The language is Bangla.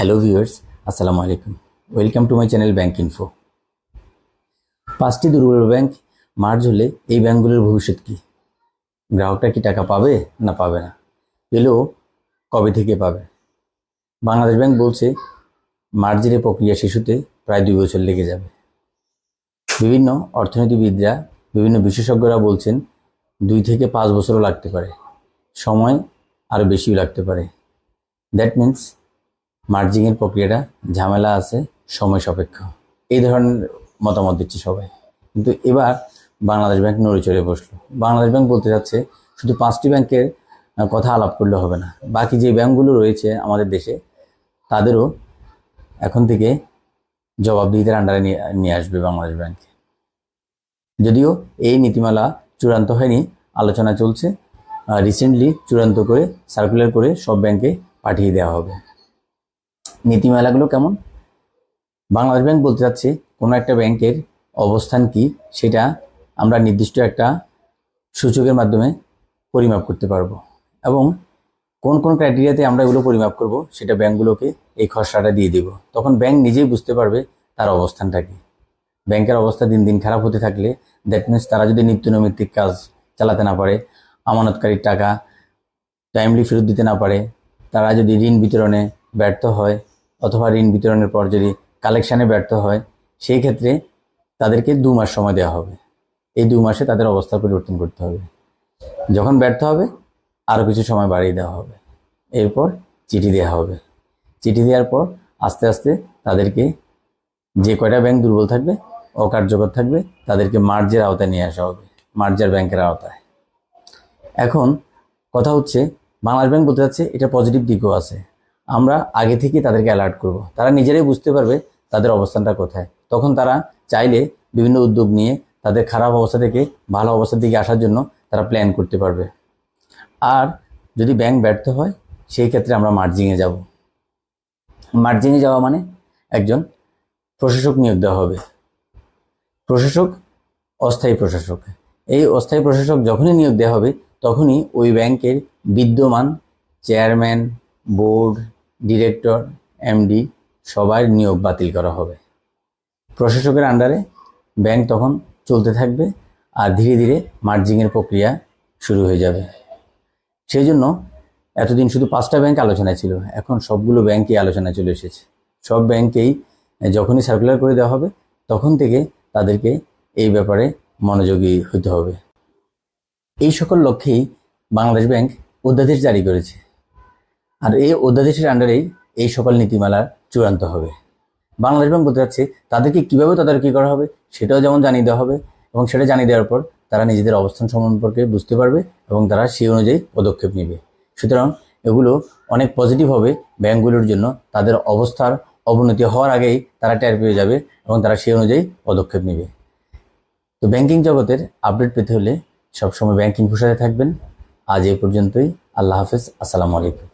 হ্যালো ভিউয়ার্স আসসালামু আলাইকুম welcome to my channel bank info পাঁচটি দুর্বল ব্যাংক মার্জ হলে এই ব্যাংকগুলোর ভবিষ্যৎ কী? গ্রাহকরা কি টাকা পাবে না পাবে না? পেলেও কবে থেকে পাবে? বাংলাদেশ ব্যাংক বলছে, মার্জের প্রক্রিয়া শিশুতে প্রায় দুই বছর লেগে যাবে। বিভিন্ন অর্থনীতিবিদরা, বিভিন্ন বিশেষজ্ঞরা বলছেন, দুই থেকে পাঁচ বছরও লাগতে পারে। সময় আরও বেশিও লাগতে পারে। দ্যাট মিন্স মার্জিংয়ের প্রক্রিয়াটা ঝামেলা আছে, সময় সাপেক্ষ। এই ধরনের মতামত দিচ্ছে সবাই। কিন্তু এবার বাংলাদেশ ব্যাংক নড়ে চড়ে বসল। বাংলাদেশ ব্যাংক বলতে যাচ্ছে, শুধু পাঁচটি ব্যাংকের কথা আলাপ করলে হবে না। বাকি যে ব্যাংকগুলো রয়েছে আমাদের দেশে, তাদেরও এখন থেকে জবাবদিহিতার আন্ডারে নিয়ে নিয়ে আসবে বাংলাদেশ ব্যাংক। যদিও এই নীতিমালা চূড়ান্ত হয়নি, আলোচনা চলছে রিসেন্টলি চূড়ান্ত করে সার্কুলার করে সব ব্যাংকে পাঠিয়ে দেওয়া হবে। নীতিমালাগুলো কেমন? বাংলাদেশ ব্যাংক বলতে চাচ্ছে, কোনো একটা ব্যাংকের অবস্থান কি সেটা আমরা নির্দিষ্ট একটা সূচকের মাধ্যমে পরিমাপ করতে পারব। এবং কোন কোন ক্রাইটেরিয়াতে আমরা এগুলো পরিমাপ করব সেটা ব্যাংকগুলোকে এই খসড়াটা দিয়ে দেব। তখন ব্যাংক নিজেই বুঝতে পারবে তার অবস্থানটা কি। ব্যাংকের অবস্থা দিন দিন খারাপ হতে থাকলে দ্যাট মিনস তারা যদি নিত্য নৈমিত্তিক কাজ চালাতে না পারে, আমানতকারীর টাকা টাইমলি ফেরত দিতে না পারে, তারা যদি ঋণ বিতরণে ব্যর্থ হয় অথবা ঋণ বিতরণের পর যদি কালেকশানে ব্যর্থ হয়, সেই ক্ষেত্রে তাদেরকে দু মাস সময় দেওয়া হবে। এই দু মাসে তাদের অবস্থা পরিবর্তন করতে হবে। যখন ব্যর্থ হবে আরও কিছু সময় বাড়িয়ে দেওয়া হবে। এরপর চিঠি দেওয়া হবে। চিঠি দেওয়ার পর আস্তে আস্তে তাদেরকে যে কয়টা ব্যাংক দুর্বল থাকবে, অকার্যকর থাকবে, তাদেরকে মার্জের আওতায় নিয়ে আসা হবে। মার্জার ব্যাংকের আওতায়। এখন কথা হচ্ছে, বাংলাদেশ ব্যাংক বলতে যাচ্ছে, এটা পজিটিভ দিকও আছে। আমরা আগে থেকে তাদেরকে অ্যালার্ট করব। তারা নিজেরাই বুঝতে পারবে তাদের অবস্থানটা কোথায়। তখন তারা চাইলে বিভিন্ন উদ্যোগ নিয়ে তাদের খারাপ অবস্থা থেকে ভালো অবস্থার দিকে আসার জন্য তারা প্ল্যান করতে পারবে। আর যদি ব্যাংক ব্যর্থ হয়, সেই ক্ষেত্রে আমরা মার্জিংয়ে যাব। মার্জিংয়ে যাওয়া মানে একজন প্রশাসক নিয়োগ দেওয়া হবে। প্রশাসক, অস্থায়ী প্রশাসক। এই অস্থায়ী প্রশাসক যখনই নিয়োগ দেওয়া হবে, তখনই ওই ব্যাংকের বিদ্যমান চেয়ারম্যান বোর্ড ডিরেক্টর, এমডি, সবার নিয়োগ বাতিল করা হবে। প্রশাসকের আন্ডারে ব্যাংক তখন চলতে থাকবে আর ধীরে ধীরে মার্জিংয়ের প্রক্রিয়া শুরু হয়ে যাবে। সেই জন্য এতদিন শুধু পাঁচটা ব্যাংক আলোচনায় ছিল, এখন সবগুলো ব্যাংকই আলোচনায় চলে এসেছে। সব ব্যাংকেই যখনই সার্কুলার করে দেওয়া হবে, তখন থেকে তাদেরকে এই ব্যাপারে মনোযোগী হতে হবে। এই সকল লক্ষ্যেই বাংলাদেশ ব্যাংক অধ্যাদেশ জারি করেছে। আর এই অধ্যাদেশের আন্ডারেই এই সকল নীতিমালা চূড়ান্ত হবে। বাংলাদেশ ব্যাংক বলতে যাচ্ছে তাদেরকে কীভাবে তদারকি করা হবে সেটাও যেমন জানিয়ে দেওয়া হবে এবং সেটা জানিয়ে দেওয়ার পর তারা নিজেদের অবস্থান সম্পর্কে বুঝতে পারবে এবং তারা সেই অনুযায়ী পদক্ষেপ নেবে। সুতরাং এগুলো অনেক পজিটিভ হবে ব্যাংকগুলোর জন্য। তাদের অবস্থার অবনতি হওয়ার আগেই তারা টের পেয়ে যাবে এবং তারা সেই অনুযায়ী পদক্ষেপ নেবে। তো ব্যাংকিং জগতের আপডেট পেতে হলে সবসময় ব্যাংকিং সাথে থাকবেন। আজ এ পর্যন্তই। আল্লাহ হাফেজ। আসসালামু আলাইকুম।